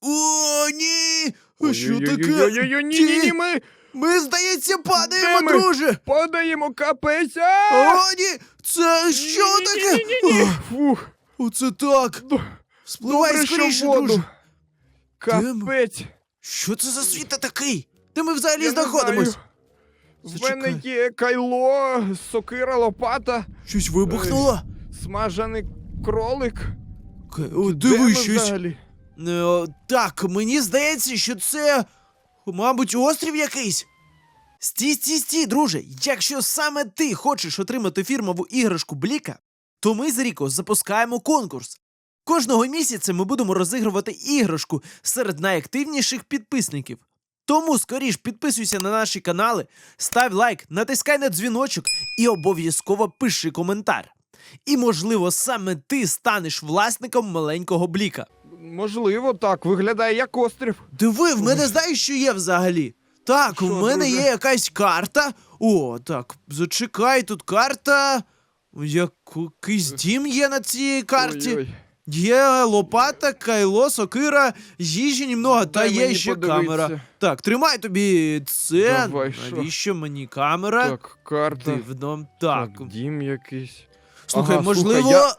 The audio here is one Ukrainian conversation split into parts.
О, ні! Що таке? Ой-ой-ой-ой-ой, ні, ні, ні, Ті- ми Ми, здається, падаємо, ми? друже! падаємо, капець. а! О, ні! Це що таке? Фух, Оце так! Спливай добре, скоріше, воду. друже! Капець. Що це за світ такий? Де ми взагалі Я знаходимось? В мене є кайло, сокира, лопата, Щось вибухнуло? смажений кролик. К- О, диви щось. взагалі? Е, так, мені здається, що це, мабуть, острів якийсь. Стій, стій, стій, друже. Якщо саме ти хочеш отримати фірмову іграшку Бліка, то ми з Ріко запускаємо конкурс. Кожного місяця ми будемо розігрувати іграшку серед найактивніших підписників. Тому скоріш підписуйся на наші канали, став лайк, натискай на дзвіночок і обов'язково пиши коментар. І, можливо, саме ти станеш власником маленького бліка. Можливо, так, виглядає як острів. Диви, в мене знаєш, що є взагалі? Так, Що, у мене друже? є якась карта. О, так, зачекай, тут карта. Якийсь дім є на цій карті. Ой-ой. Є лопата, кайло, сокира, їжі німного, та Дай є мені ще подивитися. камера. Так, тримай тобі це. Давай, що? Навіщо мені камера? Так, карта. Дивно. Так. Так, дім якийсь. Слухай, Ага, можливо. слухай,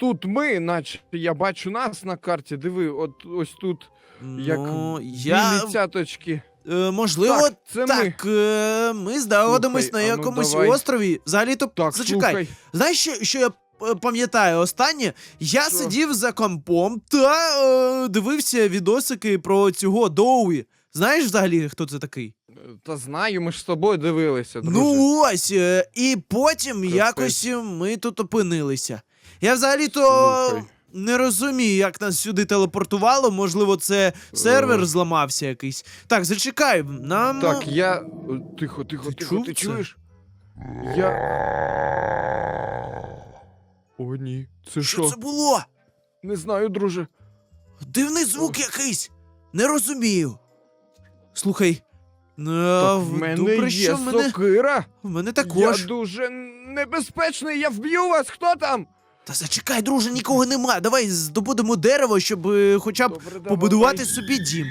Тут ми, наче я бачу нас на карті. Диви, от ось тут як ну, я... цяточки. Е, можливо, Так, це ми. так, е, ми знаходимось Слухай, на ну якомусь давай. острові. Взагалі то Так, зачекай. слухай. Знаєш, що, що я е, пам'ятаю останнє? Я Що? сидів за компом та е, дивився відосики про цього Доуї. Знаєш взагалі, хто це такий? Та знаю, ми ж з тобою дивилися, друже. Ну ось, е, і потім Капець. якось ми тут опинилися. Я взагалі-то не розумію, як нас сюди телепортувало. Можливо, це сервер Е. зламався якийсь. Так, зачекай, нам. Так, я. е, Тихо, тихо, Ти тихо, чуєш? Я. О, ні. Це Що що? це було? Не знаю, друже. Дивний звук якийсь. Не розумію. Слухай. е, Так, в мене добре, є що в мене, сокира. в мене також. Я дуже небезпечний, я вб'ю вас, хто там? Та зачекай, друже, нікого нема. Давай здобудемо дерево, щоб е, хоча б Добре, давай. побудувати собі дім.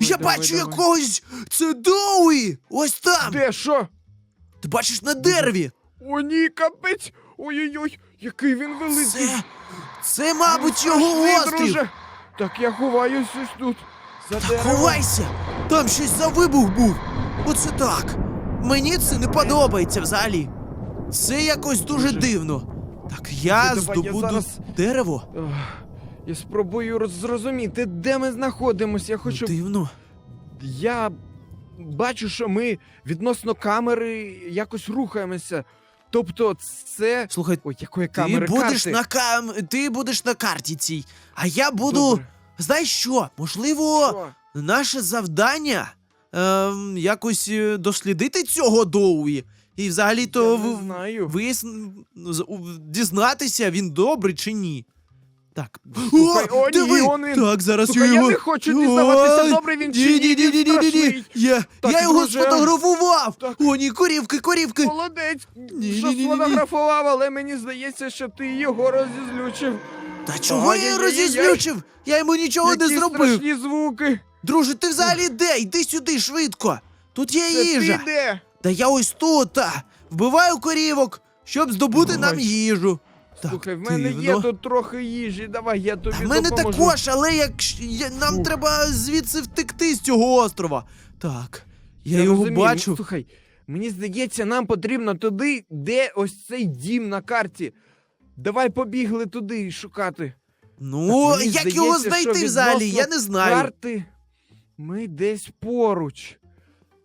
Я давай, бачу давай. якогось. Це Доуї! Ось там! Де що? Ти бачиш на дереві? О, ні, капець! Ой-ой-ой, який він великий! Це. Це, мабуть, його Пішли, острів. друже. Так я ховаюсь ось тут. За Та деревом. ховайся! Там щось за вибух був. Оце так. Мені це не подобається взагалі. Це якось Дуже. дивно. Так, я Давай, я здобуду зараз- дерево. Я спробую роз- зрозуміти, де ми знаходимося. Я хочу. Дивно. Я бачу, що ми відносно камери якось рухаємося. Тобто, це. Слухай, Ой, якої ти камери будеш карти? на кам... ти будеш на карті цій, а я буду. Добре. Знаєш що? Можливо, Що? наше завдання ем, якось е, дослідити цього Доуї. І взагалі-то Я не в- знаю. виясн... з- у- дізнатися, він добрий чи ні. Так. Слухай, о, ні, диви! он він. Так, зараз Слухай, я я його... не хочу дізнаватися, Ой, добрий він чи ні, ні, ні, ні, він страшний. Я, Так, я його друже. сфотографував! Так. О, ні, корівки, корівки! Молодець! Ні, що ні, ні, ні, ні. сфотографував, але мені здається, що ти його розізлючив. Та чого я його Ай-яй-яй-яй. розізлючив? Я йому нічого Які не зробив. страшні звуки. Друже, ти взагалі де? Йди сюди швидко. Тут є Це їжа. ти де? Та я ось тут. Та. Вбиваю корівок, щоб здобути Давай. нам їжу. Так, Слухай, в мене дивно. є тут трохи їжі. Давай, я тобі в мене допоможу. також, але як нам Фух. треба звідси втекти з цього острова. Так, я, Я його розумію. бачу. Слухай, мені здається, нам потрібно туди, де ось цей дім на карті. Давай побігли туди шукати. Ну, Так, як його знайти взагалі? Я не знаю. Карти ми десь поруч.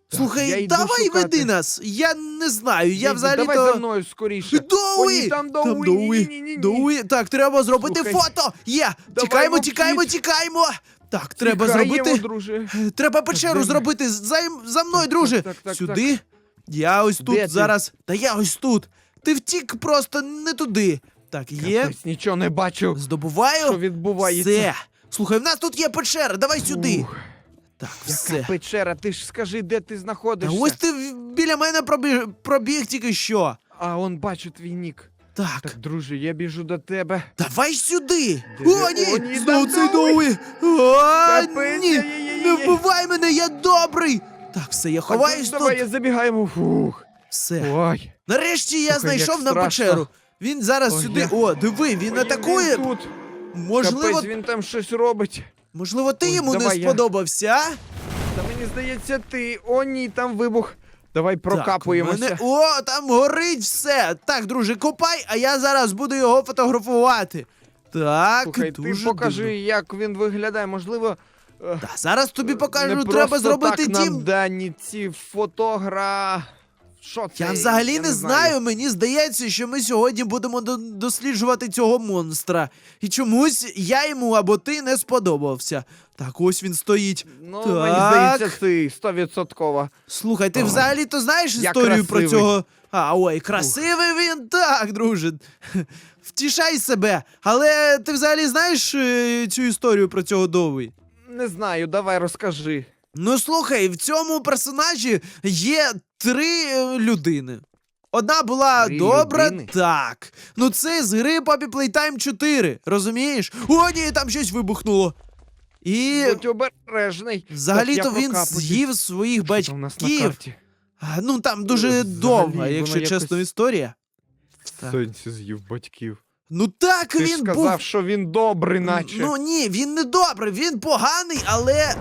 Слухай, я йду давай шукати. веди нас. Я не знаю. Я взагалі Давай то. за мною скоріше. О, там Там. Доуї. Так, треба зробити Слухай. фото. Є. Давай тікаємо, в тікаємо, обхід. тікаємо. Так, треба Тікаємо, зробити. друже. Треба печеру де ми? зробити. За, за мною, друже. так, так, так, Сюди. Я ось Де тут ти? зараз. Та я ось тут. Ти втік просто не туди. Так, є. Капець, нічого не бачу. Здобуваю. Що відбувається? Все. Слухай, в нас тут є печера. Давай сюди. Ух, Так, Яка все. печера, ти ж скажи, де ти Та знаходишся. ось ти в- біля мене пробіг, пробіг тільки що. А он бачу твій нік. Так, Так, друже, я біжу до тебе. давай сюди. Диви- О, ні! О, ні, Знову цей новий. новий. О, Капець, ні! ай-яй-яй-яй. Не вбивай мене, я добрий! Так, все, я ховаюсь так, давай, тут. я забігаємо. Фух. Все. Ой. Нарешті я Слухай, як знайшов на страшно. печеру. Він зараз Ой, сюди. я- О, диви, він Ой, атакує. Він тут. Можливо, Капець, він там щось робить. Можливо, ти Ой, йому не давай я. сподобався, а? Та мені здається, ти. О, ні, там вибух. Давай прокапуємося. Так, у мене... О, там горить все. Так, друже, копай, а я зараз буду його фотографувати. Так, Слухай, дуже ти покажи, дивно. як він виглядає. Можливо, е, Та, зараз тобі покажу, не треба просто зробити так нам дім. дані ці фотогра. Що це? Я взагалі Я не знаю. мені здається, що ми сьогодні будемо досліджувати цього монстра. І чомусь я йому або ти не сподобався. Так, ось він стоїть. Ну, так. мені здається, ти стовідсотково. Слухай, ти взагалі то знаєш Я історію про цього. А, ой, красивий він, так, друже. Втішай себе. Але ти взагалі знаєш е, цю історію про цього довий? Не знаю, давай розкажи. Ну слухай, в цьому персонажі є три е, людини. Одна була Три добра, людини? так. Ну це з гри Poppy Playtime 4, розумієш? О, ні, там щось вибухнуло. І Будь обережний. взагалі-то Так, я він з'їв своїх Що там у нас на батьків. карті? А, ну там дуже Взагалі, довга, воно якщо якось- чесно, історія. Так. Сонці з'їв батьків. Ну так Ти ж він сказав, був. що він добрий, наче. Ну ні, він не добрий, він поганий, але.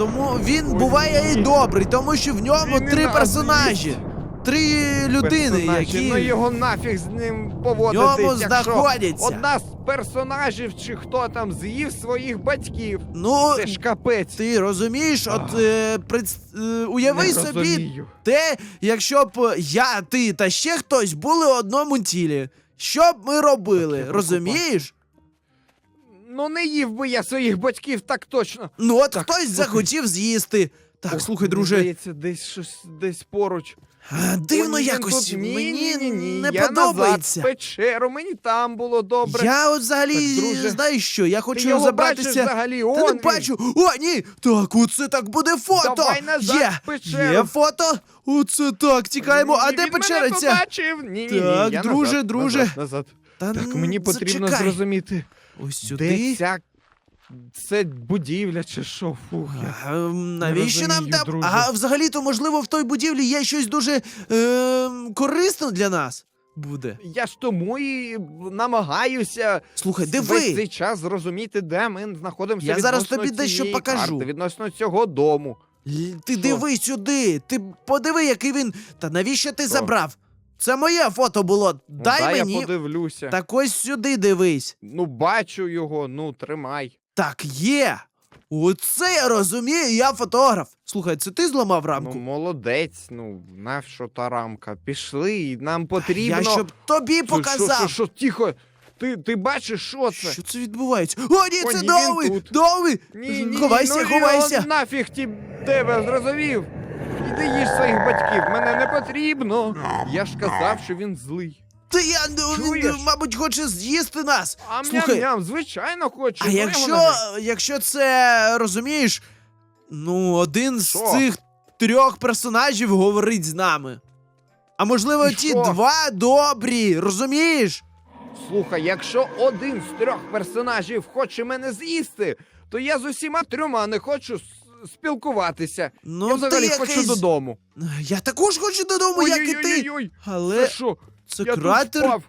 Тому він буває і добрий, тому що в ньому Він три персонажі. Три людини, Персонажі. які. Ну його нафіг з ним поводитись, якщо знаходяться. одна з персонажів чи хто там з'їв своїх батьків. Ну, Це ж капець. ти розумієш, от е, предс... е, уяви Не собі розумію. те, якщо б я, ти та ще хтось були в одному тілі. Що б ми робили, розумієш? Ну не їв би я своїх батьків так точно. Ну от Так, хтось слухай. захотів з'їсти. Так, Ох, слухай, мені друже, Здається, десь щось десь поруч. а, дивно О, ні, він якось тут- ні, мені ні, ні, ні. не я подобається. Назад в печеру, мені там було добре. Я от взагалі Так, друже, знаєш що, я Ти хочу його забратися. взагалі? Та Он не він. бачу. О, ні! Так, оце так буде фото! Давай назад Є! в печеру. Є фото! Оце так, тікаємо. А Ні, де він мене печера ця? побачив. Ні, ні, ні, Так, я друже, назад, друже. Назад, назад. Та Так, н- мені потрібно зачекай. зрозуміти, Ось де сюди. ця це будівля чи що? Фух. я- А, навіщо нам розумію, там? друже. А взагалі-то, можливо, в той будівлі є щось дуже е, корисно для нас буде. Я ж тому і намагаюся Слухай, весь диви! цей час зрозуміти, де ми знаходимося. Я зараз відносно тобі дещо цієї покажу. карти, відносно цього дому. Л- Ти Що? диви сюди! Ти подиви, який він. Та навіщо ти Що? забрав? Це моє фото було. Ну, Дай мені. я подивлюся. Так ось сюди дивись. Ну, бачу його, ну тримай. Так, є. Оце я розумію, я фотограф. Слухай, це ти зламав рамку? Ну, молодець, ну, нащо та рамка? Пішли, нам потрібно. Я щоб тобі показав. Що, що, що, тихо? Ти, ти бачиш, що це? Що це відбувається? О, ні, О, це ні, Довий! він тут. Довий! Ні, ні, ховайся, ну, ховайся! нафіг ті тебе, зрозумів? Іди їж своїх батьків, мене не потрібно. Я ж казав, що він злий. Та я ну, він, мабуть, хоче з'їсти нас. А Слухай, м'ям-м'ям, звичайно, хочу. а ну, якщо, нафіг. якщо це розумієш, ну, один з Що? цих трьох персонажів говорить з нами. А можливо, І ті що? два добрі, розумієш? Слухай, якщо один з трьох персонажів хоче мене з'їсти, то я з усіма трьома не хочу спілкуватися. Ну, я ти взагалі хочу якийсь- додому. Я також хочу додому, як і ти. Ой-ой-ой, Але це що? це я кратер. тут впав.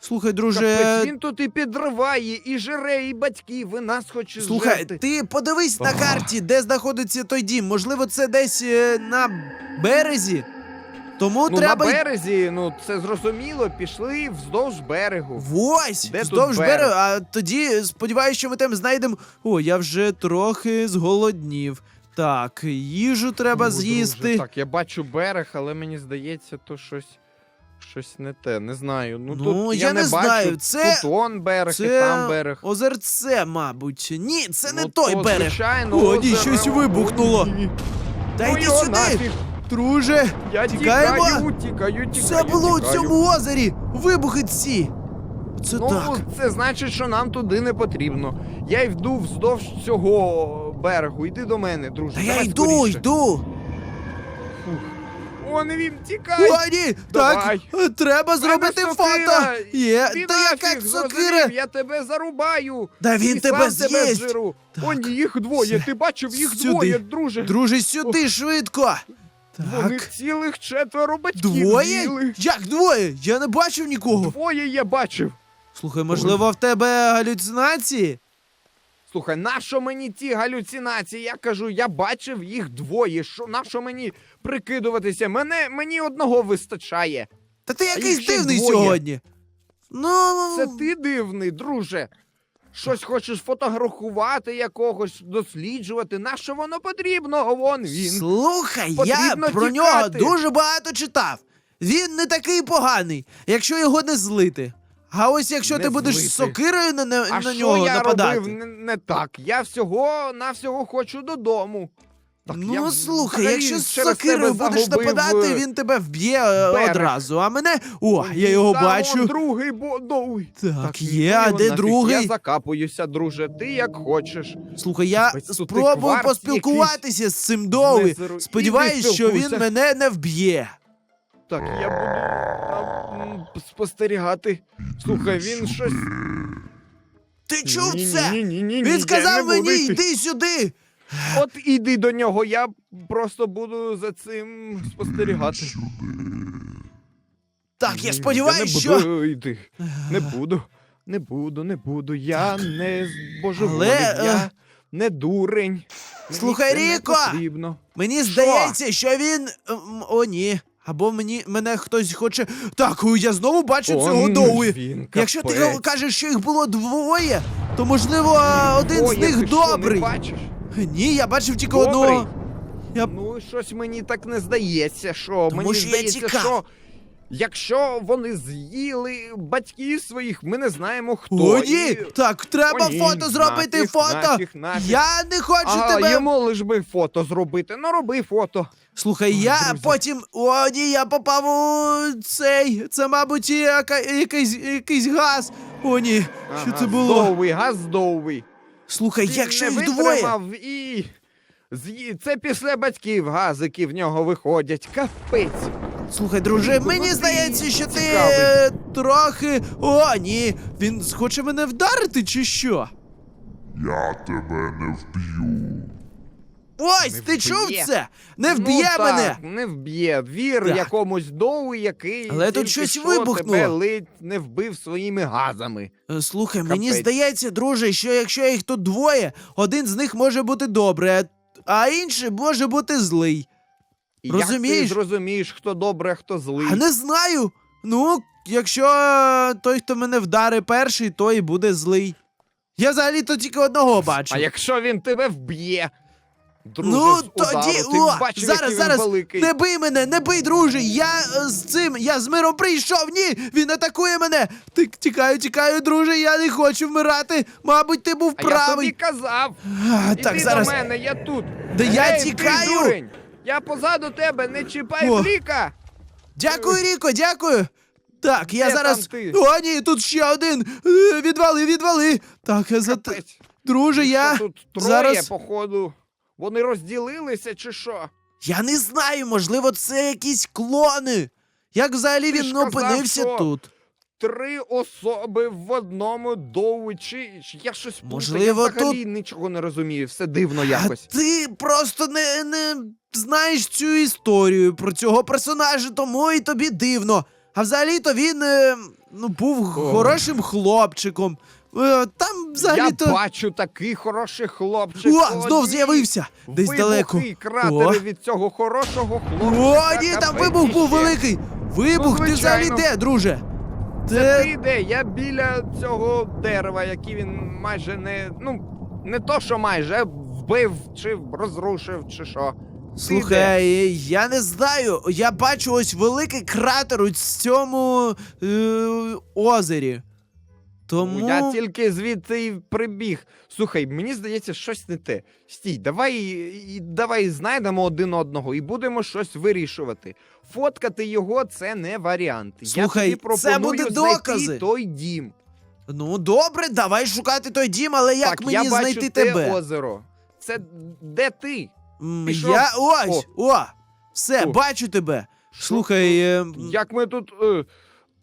Слухай, друже. Капець, він тут і підриває, і жере, і батьків, і нас хоче Слухай, зжерти. ти подивись на Ах. карті, де знаходиться той дім. Можливо, це десь е, на березі. Тому Ну, треба. на й- березі, ну це зрозуміло, пішли вздовж берегу. Ось, Де тут вздовж берег? берега, а тоді сподіваюся, що ми там знайдемо. О, я вже трохи зголоднів. Так, їжу треба Ну, з'їсти. так, я бачу берег, але мені здається, то щось. Щось не те, не знаю. Ну, Ну, тут я я не не бачу. це- Тут он берег, і Це там берег. озерце, мабуть. Ні, це не Ну, той то, берег. Звичайно, О, ні, озеро. щось вибухнуло. О, ні. Та Ну, йди його сюди, нафіг. друже. Я Тікаємо. тікаю, тікаю, тікаю. Це було у тікаю. цьому озері. Вибухи ці. Це Ну, так. це значить, що нам туди не потрібно. Я йду вздовж цього берегу. Йди до мене, друже. Та я давай йду, скоріше. йду. Фух. Он він тікає. О, ні! Давай. Так, е, треба зробити Мене фото! сокира. Є, та яка сокира? Я тебе зарубаю. Да він І тебе сам тебе з'їсть. зжиру. О, ні, їх двоє. Ти бачив їх Сюди. двоє, друже. Друже, сюди швидко! Вони Так. цілих четверо батьків Двоє? з'їли. Як двоє? Я не бачив нікого. Двоє я бачив. Слухай, можливо, в тебе галюцинації? Слухай, нащо мені ті галюцинації? Я кажу, я бачив їх двоє. Що нащо мені прикидуватися? Мене мені одного вистачає. Та ти якийсь ще дивний двоє. сьогодні. Ну, Це ти дивний, друже. Щось хочеш фотографувати якогось, досліджувати. Нащо воно потрібно? Вон він. слухай, я Потрібно про тікати. нього дуже багато читав. Він не такий поганий, якщо його не злити. А ось якщо Не ти будеш злити. сокирою на, на, А на що нього я нападати. робив не, не так? Я всього навсього хочу додому. Так, ну я слухай, взагалі якщо з через сокирою тебе будеш загубив, нападати, е, він тебе вб'є е, берег. одразу. А мене. О, я його там, бачу. другий бодовий. Так, ні, є, ну а його де нафіг. другий? Я закапуюся, друже. Ти як хочеш. Слухай, я Ось тут і спробую кварц поспілкуватися з цим Доуї. Знизу. Сподіваюсь, Іди що він спілкуйся. мене не вб'є. Так, я буду м, спостерігати. Слухай, він щось. Ти чув Ні, це? Ні, ні, ні, ні, Він я сказав буду мені, йти. йди сюди. От іди до нього, я просто буду за цим спостерігати. Так, я сподіваюся, не що. буду йти. Не буду. Не буду, не буду. Я не божеволів, Але, е, я не дурень. Мені Слухай, це не Ріко! потрібно. Мені здається, що він. ем, О, ні. Або мені мене хтось хоче. Так, я знову бачу цього Он Доуї. він, Якщо ти кажеш, що їх було двоє, то можливо один О, з них ти що, не добрий. бачиш? Ні, я бачив тільки Добрий? одного. Я- Ну, щось мені так не здається, що Тому мені що я здається, тікав. що якщо вони з'їли батьків своїх, ми не знаємо хто. О, ні! І... Так, треба О, ні, фото зробити нафіг, фото. нафіг, нафіг. Я не хочу Ага, тебе. йому лиш би фото зробити. Ну, роби фото. Слухай, я друзі. потім. О, ні, я попав у цей. Це, мабуть, яка... якийсь, якийсь газ. О, ні. Що Ага, це було? Здоровий, gaздовий. Слухай, Він якщо не їх двоє. витримав і... з'ї- Це після батьків газики в нього виходять. Капець. Слухай, друже, Ну, мені здається, що ти е, трохи. О, ні. Він хоче мене вдарити, чи що? Я тебе не вб'ю. Ось, Не ти чув вб'є. це? Не вб'є ну, мене. Так, не вб'є. Вір Так. якомусь доу, який Але тут тільки щось що вибухнуло. тебе ледь не вбив своїми газами. Е, Слухай, мені Капець. здається, друже, що якщо їх тут двоє, один з них може бути добрий, а- а інший може бути злий. І Розумієш? як ти зрозумієш, хто добре, а хто злий. А не знаю. Ну, якщо той, хто мене вдарить перший, той і буде злий. Я взагалі то тільки одного бачу. А якщо він тебе вб'є? Друже, ну, з удару, тоді, ти о, бачив, зараз, який зараз, він великий. не бий мене, не бий, друже, я е, з цим, я з миром прийшов, ні, він атакує мене. Ти тікаю, тікаю, друже, я не хочу вмирати. Мабуть, ти був А я тобі правий. казав. А, Іди так, зараз. до мене, я тут. Да я Ей, ти тікаю. дурень, Я позаду тебе, не чіпай О. Бліка. Дякую, Ріко, дякую. Так, я Де зараз. там ти? О, ні, тут ще один. Е, Відвали, відвали. Так, я за. Капець. Друже, я. Що тут троє, зараз- походу. Вони розділилися чи що? Я не знаю, можливо, це якісь клони. Як взагалі Ти він ж казав, опинився що тут? Три особи в одному доу чи чи я щось Можливо, я взагалі нічого не розумію, все дивно якось. А ти просто не, не знаєш цю історію про цього персонажа, тому і тобі дивно. А взагалі-то він е, ну, був хорошим хлопчиком. Е, там взагалі-то. Я бачу такий хороший хлопчик. О, знов з'явився! Десь Вибухи далеко. кратери О. від цього хорошого хлопчика. О, ні, там вибух був великий! Вибух, Ну, ти взагалі де, друже? Це Ти... де? Я біля цього дерева, який він майже не. Ну, не то, що майже, вбив чи розрушив, чи що. Слухай, я не знаю. Я бачу ось великий кратер у цьому е, озері. Тому. Я тільки звідти і прибіг. Слухай, мені здається, щось не те. Стій, давай, і, давай знайдемо один одного і будемо щось вирішувати. Фоткати його це не варіант. Слухай, Я тобі це пропоную буде знайти той дім. Ну, добре, давай шукати той дім, але як так, мені я бачу знайти те тебе? озеро. Це де ти? Пішов. Я ось, о, все, О. бачу тебе. Слухай, е, Як ми тут. Е...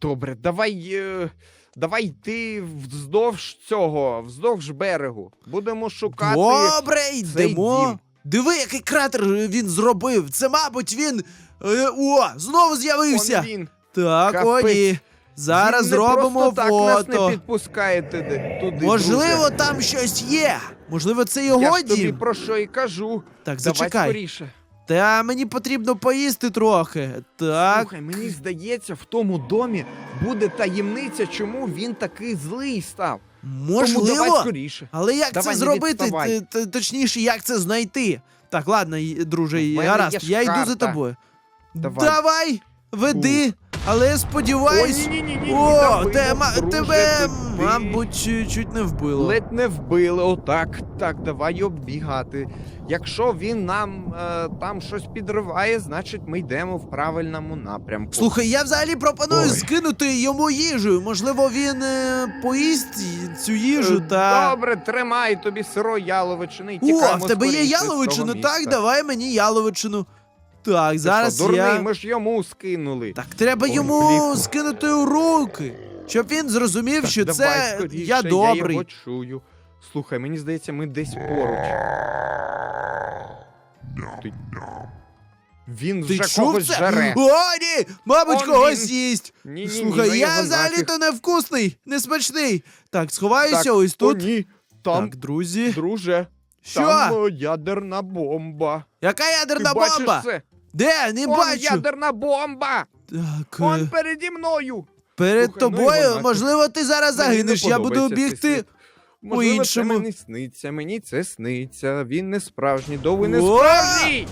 Добре, давай. Е... Давай йти вздовж цього, вздовж берегу. Будемо шукати. добре, йдемо. дім. Диви, який кратер він зробив. Це, мабуть, він. е, О, знову Он з'явився. він. Так, о, Капець. ні. Зараз Він не зробимо просто так нас не фото. підпускає туди. туди Можливо, друже. там щось є. Можливо, це Я його ж тобі дім. про що і кажу. Так, Давай зачекай. скоріше. Та мені потрібно поїсти трохи. Так. Слухай, мені здається, в тому домі буде таємниця, чому він такий злий став. Тому давай Можливо. скоріше. Але як Давай, це не зробити? відставай. Т- т- Точніше, як це знайти? Так, ладно, й- друже, гаразд, ж я йду за карта. тобою. Давай. Давай, веди, але сподіваюсь. ні-ні-ні, О, те, ма- друже, тебе, туди. мабуть, чу- чуть не вбило. Ледь не вбили, отак. Так, давай оббігати. Якщо він нам е, там щось підриває, значить ми йдемо в правильному напрямку. Слухай, я взагалі пропоную Ой. скинути йому їжу. Можливо, він е, поїсть й- цю їжу Е, та. Добре, тримай тобі сиро яловичини і О, тікаємо в тебе є скоріше з того яловичину? місця. Так, давай мені яловичину. Так, зараз що, дурний, я. ми ж йому скинули. Так треба Ой, йому бліку. скинути у руки, щоб він зрозумів, Так, що давай це скоріше, я добрий. Я його чую. Слухай, мені здається, ми десь поруч. Ти- Він Ти вже чув когось це? жере. О, ні! Мабуть, Он когось він. їсть. Ні-ні-ні, Слухай, ну я його взагалі-то невкусний, несмачний. Так, сховаюся Так, ось тут. О, ні, там, Так, друзі. друже, Що? там о, ядерна бомба. Яка ядерна Ти бачиш бомба? це? Де? Не Он бачу. ядерна бомба! Так, Он е, переді мною! перед слухай, ну тобою, його можливо, ти зараз Мені не загинеш. Я буду подобається цей бігти. світ. Можливо, іншому. це мені сниться, мені це сниться. Він не справжній, довгий не О! справжній!